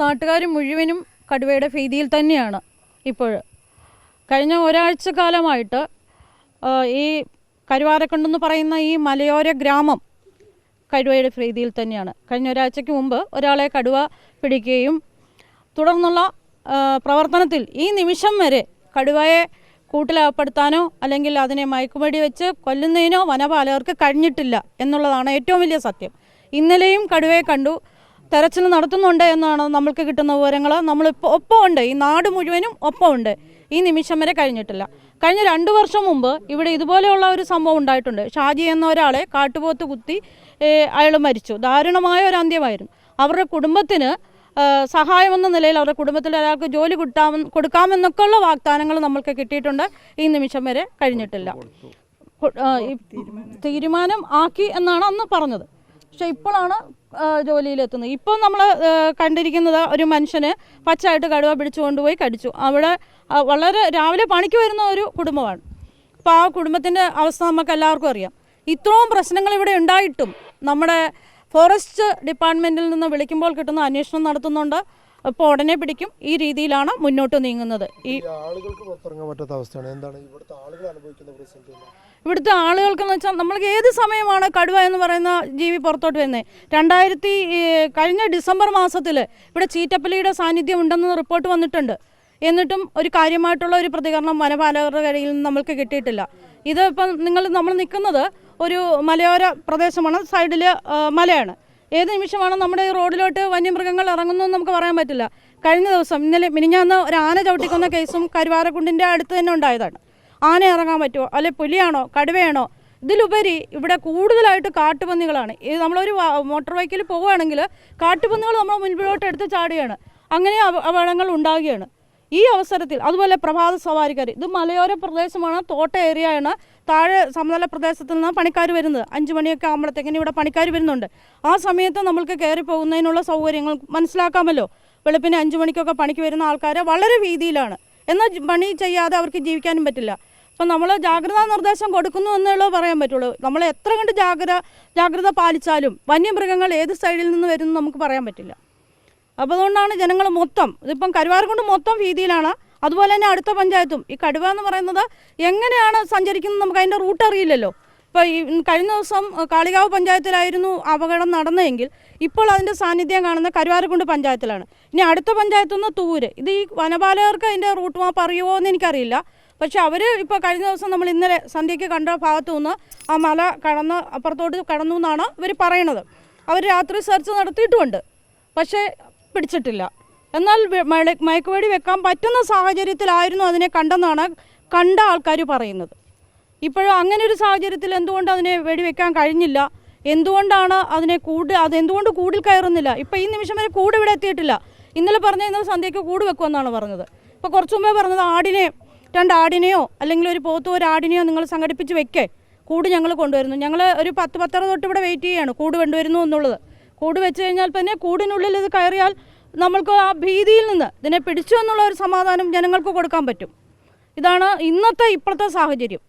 നാട്ടുകാർ മുഴുവനും കടുവയുടെ ഭീതിയിൽ തന്നെയാണ് ഇപ്പോൾ. കഴിഞ്ഞ ഒരാഴ്ച കാലമായിട്ട് ഈ കരുവാരക്കുണ്ടെന്ന് പറയുന്ന ഈ മലയോര ഗ്രാമം കടുവയുടെ ഭീതിയിൽ തന്നെയാണ്. കഴിഞ്ഞ ഒരാഴ്ചയ്ക്ക് മുമ്പ് ഒരാളെ കടുവ പിടിക്കുകയും തുടർന്നുള്ള പ്രവർത്തനത്തിൽ ഈ നിമിഷം വരെ കടുവയെ കൂട്ടിലകപ്പെടുത്താനോ അല്ലെങ്കിൽ അതിനെ മയക്കുമടി വെച്ച് കൊല്ലുന്നതിനോ വനപാലകർക്ക് കഴിഞ്ഞിട്ടില്ല എന്നുള്ളതാണ് ഏറ്റവും വലിയ സത്യം. ഇന്നലെയും കടുവയെ കണ്ടു. തെരച്ചിൽ നടത്തുന്നുണ്ട് എന്നാണ് നമ്മൾക്ക് കിട്ടുന്ന വിവരങ്ങൾ. നമ്മളിപ്പോൾ ഒപ്പമുണ്ട് ഈ നാട് മുഴുവനും ഒപ്പമുണ്ട് ഈ നിമിഷം വരെ കഴിഞ്ഞിട്ടില്ല. കഴിഞ്ഞ രണ്ട് വർഷം മുമ്പ് ഇവിടെ ഇതുപോലെയുള്ള ഒരു സംഭവം ഉണ്ടായിട്ടുണ്ട്. ഷാജി എന്ന ഒരാളെ കാട്ടുപോത്ത് കുത്തി അയാൾ മരിച്ചു. ദാരുണമായ ഒരു അന്ത്യമായിരുന്നു. അവരുടെ കുടുംബത്തിന് സഹായമെന്ന നിലയിൽ അവരുടെ കുടുംബത്തിൽ ഒരാൾക്ക് ജോലി കിട്ടാമെന്ന് കൊടുക്കാമെന്നൊക്കെയുള്ള വാഗ്ദാനങ്ങൾ നമ്മൾക്ക് കിട്ടിയിട്ടുണ്ട്. ഈ നിമിഷം വരെ കഴിഞ്ഞിട്ടില്ല. തീരുമാനം ആക്കി എന്നാണ് അന്ന് പറഞ്ഞത്. പക്ഷേ ഇപ്പോഴാണ് ജോലിയിലെത്തുന്നത് ഇപ്പോൾ നമ്മൾ കണ്ടിരിക്കുന്നത് ഒരു മനുഷ്യന് പച്ചയായിട്ട് കടുവ പിടിച്ചു കൊണ്ടുപോയി കടിച്ചു. അവിടെ വളരെ രാവിലെ പണിക്ക് വരുന്ന ഒരു കുടുംബമാണ്. അപ്പോൾ ആ കുടുംബത്തിന്റെ അവസ്ഥ നമുക്ക് എല്ലാവർക്കും അറിയാം. ഇത്രയും പ്രശ്നങ്ങൾ ഇവിടെ ഉണ്ടായിട്ടും നമ്മുടെ ഫോറസ്റ്റ് ഡിപ്പാർട്ട്മെന്റിൽ നിന്ന് വിളിക്കുമ്പോൾ കിട്ടുന്ന അന്വേഷണം നടത്തുന്നുണ്ട്. അപ്പോൾ ഉടനെ പിടിക്കും. ഈ രീതിയിലാണ് മുന്നോട്ട് നീങ്ങുന്നത്. ഈ ആളുകൾക്ക് പുറത്തിറങ്ങാൻ പറ്റാത്ത അവസ്ഥയാണ്. എന്താണ്? ഇവിടുത്തെ ആളുകൾ അനുഭവിക്കുന്ന? ഇവിടുത്തെ ആളുകൾക്കെന്ന് വെച്ചാൽ നമ്മൾക്ക് ഏത് സമയമാണ് കടുവ എന്ന് പറയുന്ന ജീവി പുറത്തോട്ട് വരുന്നത് രണ്ടായിരത്തി കഴിഞ്ഞ ഡിസംബർ മാസത്തിൽ ഇവിടെ ചീറ്റപ്പള്ളിയുടെ സാന്നിധ്യം ഉണ്ടെന്ന് റിപ്പോർട്ട് വന്നിട്ടുണ്ട്. എന്നിട്ടും ഒരു കാര്യമായിട്ടുള്ള ഒരു പ്രതികരണം വനപാലകരുടെ കയ്യിൽ നിന്ന് നമ്മൾക്ക് കിട്ടിയിട്ടില്ല. ഇത് നിങ്ങൾ നമ്മൾ നിൽക്കുന്നത് ഒരു മലയോര പ്രദേശമാണ് സൈഡിൽ മലയാണ്. ഏത് നിമിഷമാണ് നമ്മുടെ ഈ റോഡിലോട്ട് വന്യമൃഗങ്ങൾ ഇറങ്ങുന്നതെന്ന് നമുക്ക് പറയാൻ പറ്റില്ല. കഴിഞ്ഞ ദിവസം ഇന്നലെ മിനിഞ്ഞാന്ന് ഒരു ആന ചവിട്ടിക്കുന്ന കേസും കരുവാരക്കുണ്ടിന്റെ അടുത്ത് തന്നെ ഉണ്ടായതാണ്. ആന ഇറങ്ങാൻ പറ്റുമോ? അല്ലെ പുലിയാണോ? കടുവയാണോ? ഇതിലുപരി ഇവിടെ കൂടുതലായിട്ട് കാട്ടുപന്നികളാണ്. ഇത് നമ്മളൊരു മോട്ടോർ ബൈക്കിൽ പോവുകയാണെങ്കിൽ കാട്ടുപന്നികൾ നമ്മൾ മുൻപിലോട്ട് എടുത്ത് ചാടുകയാണ്. അങ്ങനെ അപകടങ്ങൾ ഉണ്ടാകുകയാണ്. ഈ അവസരത്തിൽ അതുപോലെ പ്രഭാത സവാരിക്കാർ ഇത് മലയോര പ്രദേശമാണ് തോട്ട ഏരിയയാണ് താഴെ സമതല പ്രദേശത്തിൽ നിന്ന് പണിക്കാർ വരുന്നത്. അഞ്ച് മണിയൊക്കെ ആകുമ്പോഴത്തേക്കിന് ഇവിടെ പണിക്കാർ വരുന്നുണ്ട്. ആ സമയത്ത് നമ്മൾക്ക് കയറി പോകുന്നതിനുള്ള സൗകര്യങ്ങൾ മനസ്സിലാക്കാമല്ലോ. വെളുപ്പിന് അഞ്ച് മണിക്കൊക്കെ പണിക്ക് വരുന്ന ആൾക്കാരെ വളരെ വീതിയിലാണ് എന്നാൽ പണി ചെയ്യാതെ അവർക്ക് ജീവിക്കാനും പറ്റില്ല. അപ്പം നമ്മൾ ജാഗ്രതാ നിർദ്ദേശം കൊടുക്കുന്നു എന്നുള്ളത് പറയാൻ പറ്റുള്ളൂ. നമ്മൾ എത്ര കണ്ട് ജാഗ്ര ജാഗ്രത പാലിച്ചാലും വന്യമൃഗങ്ങൾ ഏത് സൈഡിൽ നിന്ന് വരുന്നു നമുക്ക് പറയാൻ പറ്റില്ല. അപ്പോൾ അതുകൊണ്ടാണ് ജനങ്ങൾ മൊത്തം ഇതിപ്പം കരുവാരക്കുണ്ട് മൊത്തം ഭീതിയിലാണ് അതുപോലെ തന്നെ അടുത്ത പഞ്ചായത്തും. ഈ കടുവ എന്ന് പറയുന്നത് എങ്ങനെയാണ് സഞ്ചരിക്കുന്നത് നമുക്ക് അതിന്റെ റൂട്ട് അറിയില്ലല്ലോ. ഇപ്പോൾ ഈ കഴിഞ്ഞ ദിവസം കാളികാവ് പഞ്ചായത്തിലായിരുന്നു അപകടം നടന്നതെങ്കിൽ ഇപ്പോൾ അതിന്റെ സാന്നിധ്യം കാണുന്ന കരുവാരക്കുണ്ട് പഞ്ചായത്തിലാണ്. ഇനി അടുത്ത പഞ്ചായത്തു നിന്ന് തൂര്. ഇത് ഈ വനപാലകർക്ക് അതിന്റെ റൂട്ട് മാപ്പ് അറിയുമോ എന്ന് എനിക്കറിയില്ല. പക്ഷെ അവർ ഇപ്പോൾ കഴിഞ്ഞ ദിവസം നമ്മൾ ഇന്നലെ സന്ധ്യയ്ക്ക് കണ്ട ഭാഗത്തു നിന്ന് ആ മല കടന്ന് അപ്പുറത്തോട്ട് കടന്നു എന്നാണ് ഇവർ പറയണത്. അവർ രാത്രി സെർച്ച് നടത്തിയിട്ടുമുണ്ട്. പക്ഷേ പിടിച്ചിട്ടില്ല. എന്നാൽ മയക്കുവേടി വെക്കാൻ പറ്റുന്ന സാഹചര്യത്തിലായിരുന്നു അതിനെ കണ്ടെന്നാണ് കണ്ട ആൾക്കാർ പറയുന്നത്. ഇപ്പോഴും അങ്ങനെ ഒരു സാഹചര്യത്തിൽ എന്തുകൊണ്ട് അതിനെ വെടിവെക്കാൻ കഴിഞ്ഞില്ല? എന്തുകൊണ്ടാണ് അതിനെ കൂട് അതെന്തുകൊണ്ട് കൂടിൽ കയറുന്നില്ല? ഇപ്പം ഈ നിമിഷം വരെ കൂട് ഇവിടെ എത്തിയിട്ടില്ല. ഇന്നലെ പറഞ്ഞ സന്ധ്യയ്ക്ക് കൂട് വെക്കുമെന്നാണ് പറഞ്ഞത്. ഇപ്പോൾ കുറച്ച് മുമ്പേ പറഞ്ഞത് ആടിനെ രണ്ട് ആടിനെയോ അല്ലെങ്കിൽ ഒരു പോത്തോ ഒരു ആടിനെയോ നിങ്ങൾ സംഘടിപ്പിച്ച് വെക്കേ. കൂട് ഞങ്ങൾ കൊണ്ടുവരുന്നു. ഞങ്ങൾ ഒരു പത്ത് പത്തര തൊട്ട് ഇവിടെ വെയിറ്റ് ചെയ്യാണ്. കൂട് കൊണ്ടുവരുന്നു എന്നുള്ളത്. കൂട് വെച്ച് കഴിഞ്ഞാൽ തന്നെ കൂടിനുള്ളിൽ ഇത് കയറിയാൽ നമ്മൾക്ക് ആ ഭീതിയിൽ നിന്ന് ഇതിനെ പിടിച്ചു എന്നുള്ള ഒരു സമാധാനം ജനങ്ങൾക്ക് കൊടുക്കാൻ പറ്റും. ഇതാണ് ഇന്നത്തെ ഇപ്പോഴത്തെ സാഹചര്യം.